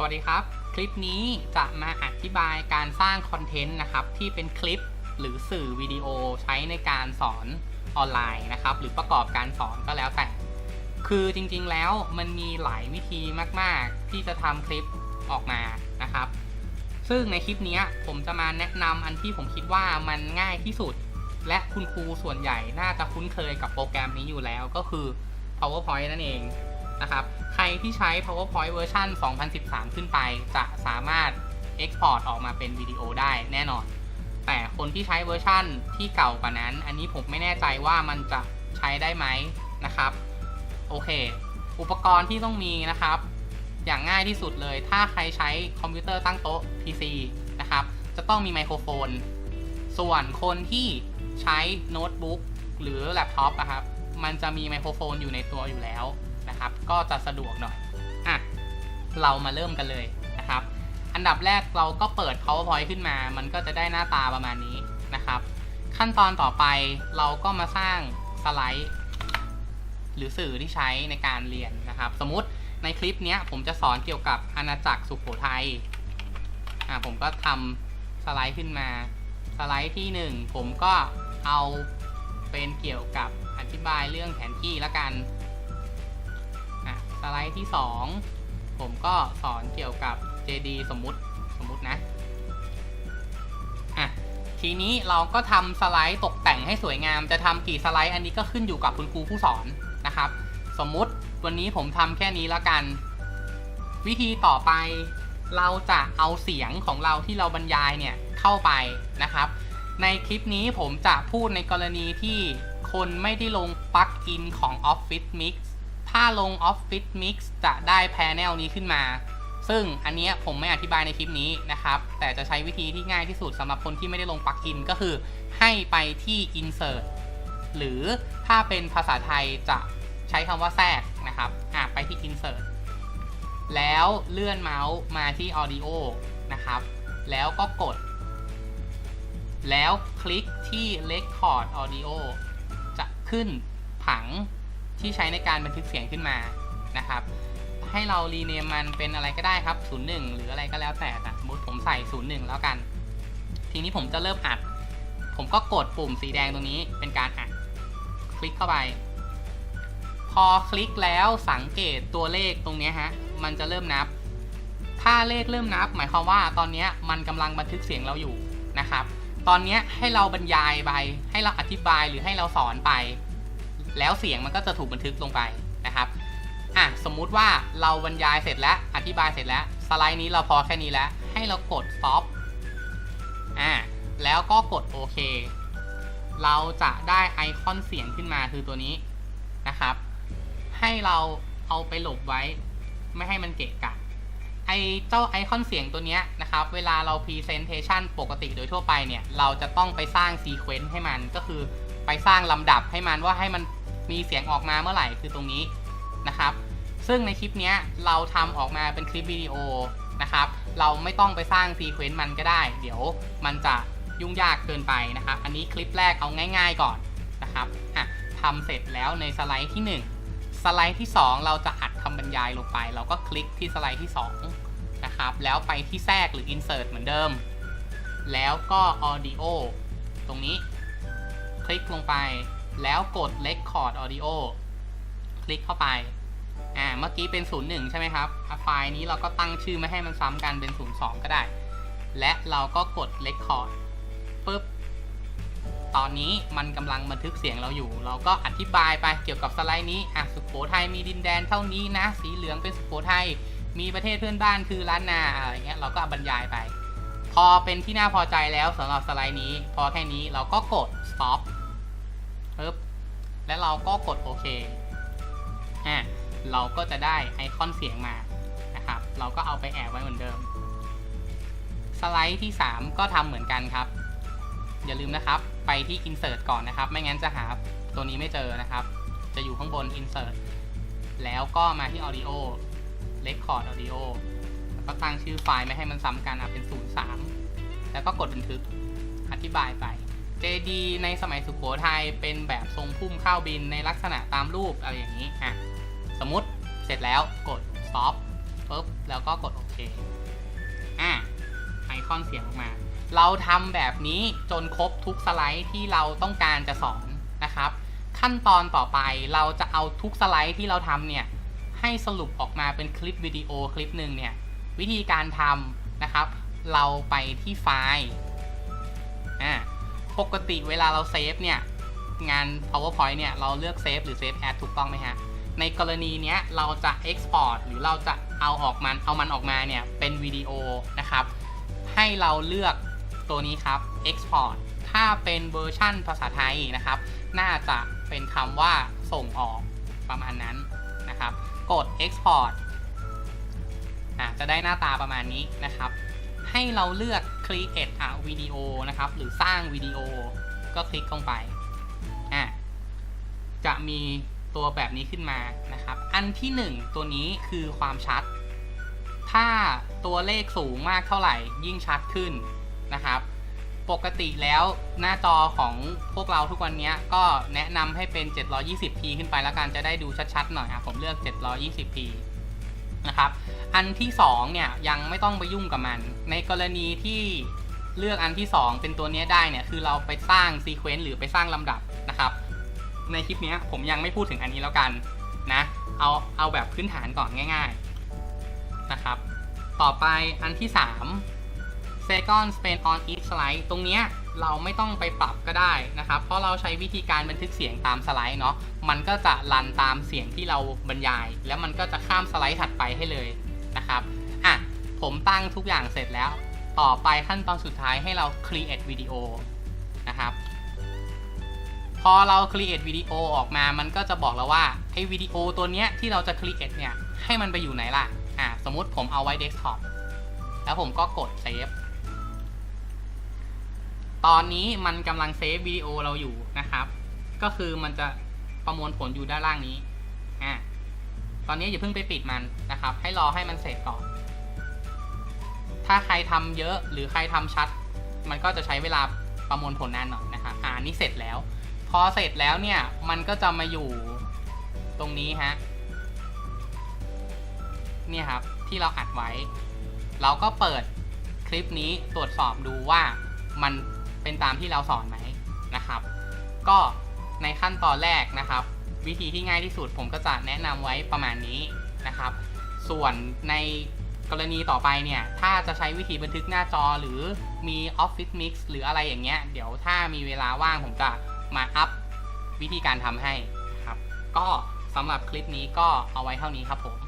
สวัสดีครับ คลิปนี้จะมาอธิบายการสร้างคอนเทนต์นะครับ ที่เป็นคลิปหรือสื่อวิดีโอใช้ในการสอนออนไลน์นะครับ หรือประกอบการสอนก็แล้วแต่ คือจริงๆแล้วมันมีหลายวิธีมากๆ ที่จะทำคลิปออกมานะครับ ซึ่งในคลิปนี้ผมจะมาแนะนำอันที่ผมคิดว่ามันง่ายที่สุด และคุณครูส่วนใหญ่น่าจะคุ้นเคยกับโปรแกรมนี้อยู่แล้วก็คือ PowerPoint นั่นเองนะครับ ใครที่ใช้ PowerPoint เวอร์ชัน2013 ขึ้นไป จะสามารถ Export ออกมาเป็นวิดีโอได้แน่นอน แต่คนที่ใช้เวอร์ชั่นที่เก่ากว่านั้น อันนี้ผมไม่แน่ใจว่ามันจะใช้ได้ไหมนะครับ โอเค อุปกรณ์ที่ต้องมีนะครับ อย่างง่ายที่สุดเลย ถ้าใครใช้คอมพิวเตอร์ตั้งโต๊ะ PC นะครับ จะต้องมีไมโครโฟน ส่วนคนที่ใช้โน้ตบุ๊กหรือแล็ปท็อปนะครับ มันจะมีไมโครโฟนอยู่ในตัวอยู่แล้ว นะครับ ก็จะสะดวกหน่อยอะเรามาเริ่มกันเลยนะครับ อันดับแรกเราก็เปิด PowerPoint ขึ้นมา มันก็จะได้หน้าตาประมาณนี้นะครับ ขั้นตอนต่อไปเราก็มาสร้างสไลด์ หรือสื่อที่ใช้ในการเรียนนะครับ สมมติในคลิปนี้ผมจะสอนเกี่ยวกับอาณาจักรสุโขทัยอ่าผมก็ทำสไลด์ขึ้นมาสไลด์ที่หนึ่งผมก็เอาเป็นเกี่ยวกับอธิบายเรื่องแผนที่แล้วกัน สไลด์ที่สองผมก็สอนเกี่ยวกับ JD สมมุติสมมุตินะอะทีนี้เราก็ทำสไลด์ตกแต่งให้สวยงาม จะทำกี่สไลด์อันนี้ก็ขึ้นอยู่กับคุณครูผู้สอนนะครับ สมมุติวันนี้ผมทำแค่นี้แล้วกัน วิธีต่อไปเราจะเอาเสียงของเราที่เราบรรยายเนี่ยเข้าไปนะครับ ในคลิปนี้ผมจะพูดในกรณีที่คนไม่ได้ลงปลั๊กอินของ Office Mix ถ้าลง Office Mix จะได้แพน n ลนี้ขึ้นมา ซึ่งอันนี้ผมไม่อธิบายในคลิปนี้นะครับ แต่จะใช้วิธีที่ง่ายที่สุดสำหรับคนที่ไม่ได้ลงปลักอินก็คือ ให้ไปที่ Insert หรือถ้าเป็นภาษาไทยจะใช้คำว่าแทรกนะครับอะไปที่ Insert แล้วเลื่อนเมาส์มาที่ Audio นะครับ แล้วก็กด แล้วคลิกที่ Record Audio จะขึ้นผัง ที่ใช้ในการบันทึกเสียงขึ้นมานะครับ ให้เรารีเนมมันเป็นอะไรก็ได้ครับ 01 หรืออะไรก็แล้วแต่สมมติผมใส่ 01 แล้วกัน ทีนี้ผมจะเริ่มอัด ผมก็กดปุ่มสีแดงตรงนี้เป็นการอัด คลิกเข้าไป พอคลิกแล้วสังเกตตัวเลขตรงนี้ฮะ มันจะเริ่มนับ ถ้าเลขเริ่มนับ หมายความว่าตอนนี้มันกำลังบันทึกเสียงเราอยู่นะครับ ตอนนี้ให้เราบรรยายไป ให้เราอธิบายหรือให้เราสอนไป แล้วเสียงมันก็จะถูกบันทึกลงไปนะครับอะสมมุติว่าเราบรรยายเสร็จแล้วอธิบายเสร็จแล้ว สไลด์นี้เราพอแค่นี้แล้ว ให้เรากด stop อ่าแล้วก็กดโอเคเราจะได้ไอคอนเสียงขึ้นมาคือตัวนี้นะครับ ให้เราเอาไปหลบไว้ ไม่ให้มันเกะกะไอเจ้าไอคอนเสียงตัวเนี้ยนะครับ เวลาเรา Presentation ปกติโดยทั่วไปเนี่ย เราจะต้องไปสร้างซีเควนซ์ให้มันก็คือไปสร้างลำดับให้มันว่าให้มัน มีเสียงออกมาเมื่อไหร่คือตรงนี้นะครับ ซึ่งในคลิปนี้เราทำออกมาเป็นคลิปวิดีโอนะครับ เราไม่ต้องไปสร้างซีเควนซ์มันก็ได้ เดี๋ยวมันจะยุ่งยากเกินไปนะครับ อันนี้คลิปแรกเอาง่าย ๆก่อนนะครับอะทำเสร็จแล้วในสไลด์ที่ 1 สไลด์ที่ 2 เราจะอัดคำบรรยายลงไป เราก็คลิกที่สไลด์ที่ 2 นะครับ แล้วไปที่แทรกหรือ insert เหมือนเดิม แล้วก็ audio ตรงนี้ คลิกลงไป แล้วกด record audio คลิกเข้าไป อ่า เมื่อกี้เป็น 01 ใช่ไหมครับ ไฟล์นี้เราก็ตั้งชื่อไม่ให้มันซ้ำกันเป็น 02 ก็ได้ และเราก็กด record ปุ๊บ ตอนนี้มันกำลังบันทึกเสียงเราอยู่ เราก็อธิบายไปเกี่ยวกับสไลด์นี้ อะ สุโขทัยมีดินแดนเท่านี้นะ สีเหลืองเป็นสุโขทัย มีประเทศเพื่อนบ้านคือล้านนา อะไรเงี้ย เราก็บรรยายไป พอเป็นที่น่าพอใจแล้วสำหรับสไลด์นี้ พอแค่นี้เราก็กด stop ปึ๊บและเราก็กดโอเคอะเราก็จะได้ไอคอนเสียงมานะครับ เราก็เอาไปแอบไว้เหมือนเดิม สไลด์ที่ 3 ก็ทำเหมือนกันครับ อย่าลืมนะครับไปที่ insert ก่อนนะครับ ไม่งั้นจะหาตัวนี้ไม่เจอนะครับ จะอยู่ข้างบน insert แล้วก็มาที่ audio record audio แล้วก็ตั้งชื่อไฟล์ไม่ให้มันซ้ำกันอะเป็น 03 แล้วก็กดบันทึกอธิบายไป JD ในสมัยสุขโขทัยเป็นแบบทรงพุ่มข้าวบินในลักษณะตามรูปอะไรอย่างนี้อะสมมติเสร็จแล้วกด stop ปุ๊บแล้วก็กดโอเคอะไอคอนเสียงออกมา เราทำแบบนี้จนครบทุกสไลด์ที่เราต้องการจะสอนนะครับ ขั้นตอนต่อไปเราจะเอาทุกสไลด์ที่เราทำเนี่ยให้สรุปออกมาเป็นคลิปวิดีโอคลิปหนึ่งเนี่ยวิธีการทำนะครับ เราไปที่ไฟล์อ่า ปกติเวลาเราเซฟเนี่ย งาน powerpoint เนี่ย เราเลือกเซฟหรือเซฟแอดถูกต้องไหมฮะ ในกรณีเนี้ยเราจะ export หรือเราจะเอาออกมันเอามันออกมาเนี่ย เป็นวิดีโอนะครับ ให้เราเลือกตัวนี้ครับ export ถ้าเป็นเวอร์ชั่นภาษาไทยนะครับ น่าจะเป็นคำว่าส่งออกประมาณนั้นนะครับ กด export อะจะได้หน้าตาประมาณนี้นะครับ ให้เราเลือก create a video นะครับ หรือสร้างวิดีโอก็คลิกลงไปอะจะมีตัวแบบนี้ขึ้นมานะครับ อันที่ 1 ตัวนี้คือความชัด ถ้าตัวเลขสูงมากเท่าไหร่ ยิ่งชัดขึ้นนะครับ ปกติแล้วหน้าจอของพวกเราทุกวันนี้ก็แนะนำให้เป็น 720p ขึ้นไปแล้วกันจะได้ดูชัดๆหน่อยอะผมเลือก 720p นะครับ อันที่2เนี่ยยังไม่ต้องไปยุ่งกับมัน ในกรณีที่เลือกอันที่ 2 เป็นตัวนี้ได้เนี่ยคือเราไปสร้างซีเควนต์หรือไปสร้างลำดับนะครับ ในคลิปนี้ผมยังไม่พูดถึงอันนี้แล้วกันนะเอาเอาแบบพื้นฐานก่อนง่ายๆนะครับ ต่อไปอันที่ 3 second spend on each slide ตรงเนี้ยเราไม่ต้องไปปรับก็ได้นะครับ เพราะเราใช้วิธีการบันทึกเสียงตามสไลด์เนาะมันก็จะรันตามเสียงที่เราบรรยาย แล้วมันก็จะข้ามสไลด์ถัดไปให้เลย นะครับอะผมตั้งทุกอย่างเสร็จแล้ว ต่อไปขั้นตอนสุดท้ายให้เรา create video นะครับ พอเรา create วิดีโอออกมา มันก็จะบอกเราว่าไอ้วิดีโอตัวเนี้ยที่เราจะ create เนี่ย ให้มันไปอยู่ไหนล่ะ อะ สมมติผมเอาไว้ desktop แล้วผมก็กด save ตอนนี้มันกำลังเซฟวิดีโอเราอยู่นะครับ ก็คือมันจะประมวลผลอยู่ด้านล่างนี้ อะ ตอนนี้อย่าเพิ่งไปปิดมันนะครับ ให้รอให้มันเสร็จก่อน ถ้าใครทำเยอะหรือใครทำชัด มันก็จะใช้เวลาประมวลผลนานหน่อยนะครับอ่านี่เสร็จแล้ว พอเสร็จแล้วเนี่ยมันก็จะมาอยู่ตรงนี้ฮะเนี่ยครับที่เราอัดไว้ เราก็เปิดคลิปนี้ตรวจสอบดูว่ามันเป็นตามที่เราสอนไหมนะครับ ก็ในขั้นตอนแรกนะครับ วิธีที่ง่ายที่สุดผมก็จะแนะนำไว้ประมาณนี้นะครับ ส่วนในกรณีต่อไปเนี่ย ถ้าจะใช้วิธีบันทึกหน้าจอหรือมี Office Mix หรืออะไรอย่างเงี้ย เดี๋ยวถ้ามีเวลาว่างผมจะมาอัพวิธีการทำให้ครับ ก็สำหรับคลิปนี้ก็เอาไว้เท่านี้ครับผม